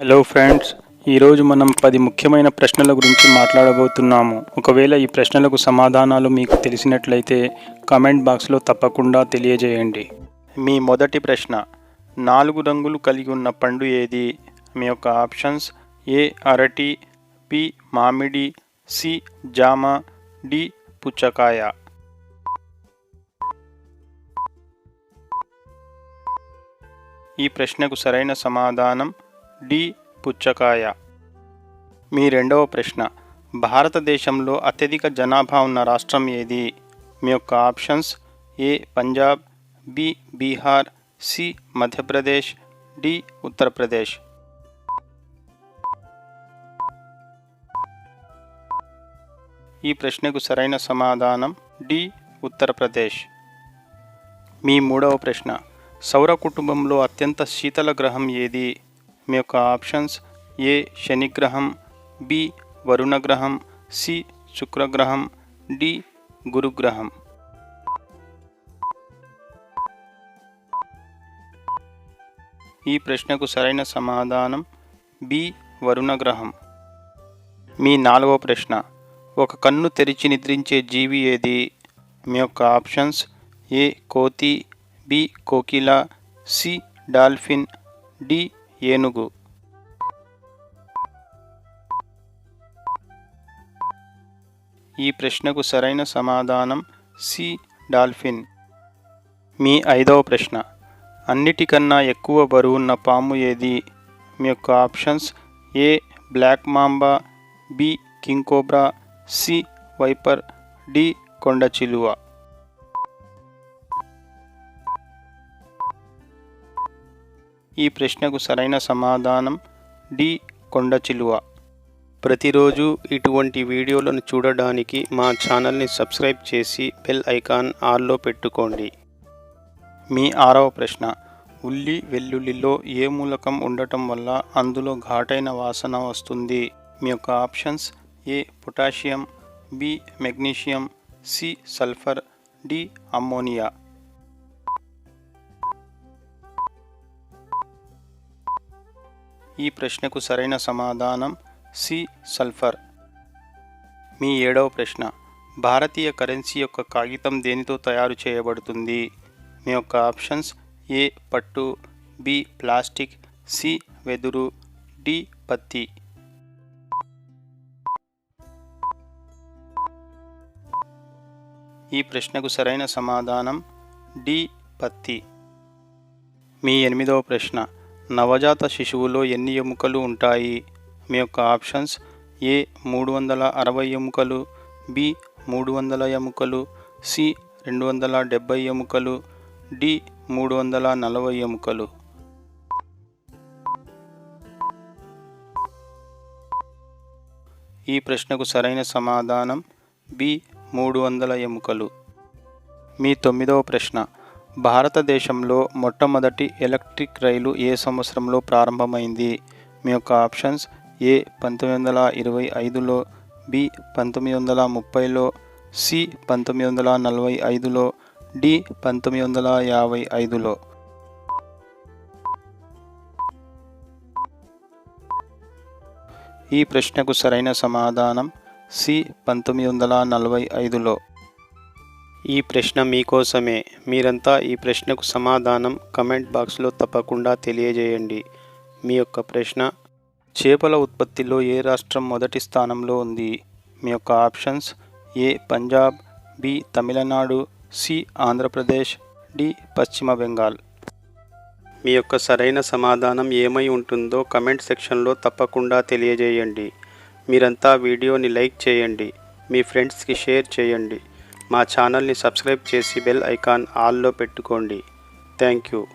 Hello friends ఈరోజు మనం పది ముఖ్యమైన ప్రశ్నల గురించి మాట్లాడబోతున్నాము. ఒకవేళ ఈ ప్రశ్నలకు సమాధానాలు మీకు తెలిసినట్లయితే కామెంట్ బాక్స్లో తప్పకుండా తెలియజేయండి. మీ మొదటి ప్రశ్న నాలుగు రంగులు కలిగి ఉన్న పండు ఏది? మీ యొక్క ఆప్షన్స్ ఏ అరటి బి మామిడి సి జామ డి పుచ్చకాయ. ఈ ప్రశ్నకు సరైన సమాధానం డి. పుచ్చకాయ. మీ రెండవ ప్రశ్న. భారతదేశంలో అత్యధిక జనాభా ఉన్న రాష్ట్రం ఏది? మీ యొక్క options A. Punjab B. Bihar C. Madhya Pradesh D. Uttar Pradesh. ఈ ప్రశ్నకు సరైన సమాధానం డి. ఉత్తరప్రదేశ్. మీ మూడవ ప్రశ్న. సౌర కుటుంబంలో అత్యంత శీతల గ్రహం ఏది? మీ యొక్క ఆప్షన్స్ ఏ శనిగ్రహం బి వరుణ గ్రహం సి శుక్రగ్రహం డి గురుగ్రహం. ఈ ప్రశ్నకు సరైన సమాధానం బి వరుణ గ్రహం మీ నాలుగవ ప్రశ్న ఒక కన్ను తెరిచి నిద్రించే జీవి ఏది? మీ యొక్క ఆప్షన్స్ ఏ కోతి బి కోకిల సి డాల్ఫిన్ డి ఏనుగు ఈ ప్రశ్నకు సరైన సమాధానం సి. డాల్ఫిన్. మీ ఐదవ ప్రశ్న. అన్నిటికన్నా ఎక్కువ బరువున్న పాము ఏది? మీ యొక్క options A. Black mamba B. King cobra C. Viper D. కొండ చిలువ. ఈ ప్రశ్నకు సరైన సమాధానం డి. కొండ చిలువ ప్రతిరోజు ఇటువంటి వీడియోలను చూడడానికి మా ఛానల్ని సబ్స్క్రైబ్ చేసి బెల్ ఐకాన్ ఆల్లో పెట్టుకోండి. మీ ఆరవ ప్రశ్న. ఉల్లి వెల్లుల్లిలో ఏ మూలకం ఉండటం వల్ల అందులో ఘాటైన వాసన వస్తుంది? మీ యొక్క options A. Potassium B. Magnesium C. Sulphur D. Ammonia. ఈ ప్రశ్నకు సరైన సమాధానం సి. సల్ఫర్. మీ ఏడవ ప్రశ్న. భారతీయ కరెన్సీ యొక్క కాగితం దేనితో తయారు చేయబడుతుంది? మీ యొక్క ఆప్షన్స్ ఏ. పట్టు బి. Plastic C. వెదురు డి. పత్తి. ఈ ప్రశ్నకు సరైన సమాధానం డి. పత్తి. మీ ఎనిమిదవ ప్రశ్న. నవజాత శిశువులో ఎన్ని ఎముకలు ఉంటాయి? మీ యొక్క ఆప్షన్స్ ఏ మూడు వందల అరవై ఎముకలు బి మూడు వందల ఎముకలు సి రెండు వందల డెబ్బై ఎముకలు డి మూడు వందల నలభై ఎముకలు. ఈ ప్రశ్నకు సరైన సమాధానం బి మూడు వందల ఎముకలు. మీ తొమ్మిదవ ప్రశ్న. భారతదేశంలో మొట్టమొదటి ఎలక్ట్రిక్ రైలు ఏ సంవత్సరంలో ప్రారంభమైంది? మీ యొక్క ఆప్షన్స్ ఏ పంతొమ్మిది వందల ఇరవై ఐదులో బి పంతొమ్మిది వందల ముప్పైలో సి పంతొమ్మిది వందల నలభై ఐదులో డి పంతొమ్మిది వందల యాభై ఐదులో. ఈ ప్రశ్నకు సరైన సమాధానం సి పంతొమ్మిది వందల నలభై ఐదులో. ఈ ప్రశ్న మీకోసమే. మీరంతా ఈ ప్రశ్నకు సమాధానం కమెంట్ బాక్స్లో తప్పకుండా తెలియజేయండి. మీ యొక్క ప్రశ్న చేపల ఉత్పత్తిలో ఏ రాష్ట్రం మొదటి స్థానంలో ఉంది? మీ యొక్క options A Punjab B Tamil Nadu C Andhra Pradesh D పశ్చిమ బెంగాల్. మీ యొక్క సరైన సమాధానం ఏమై ఉంటుందో కమెంట్ సెక్షన్లో తప్పకుండా తెలియజేయండి. మీరంతా వీడియోని లైక్ చేయండి. మీ ఫ్రెండ్స్కి షేర్ చేయండి. మా ఛానల్ని సబ్స్క్రైబ్ చేసి బెల్ ఐకాన్ ఆల్లో పెట్టుకోండి. Thank you.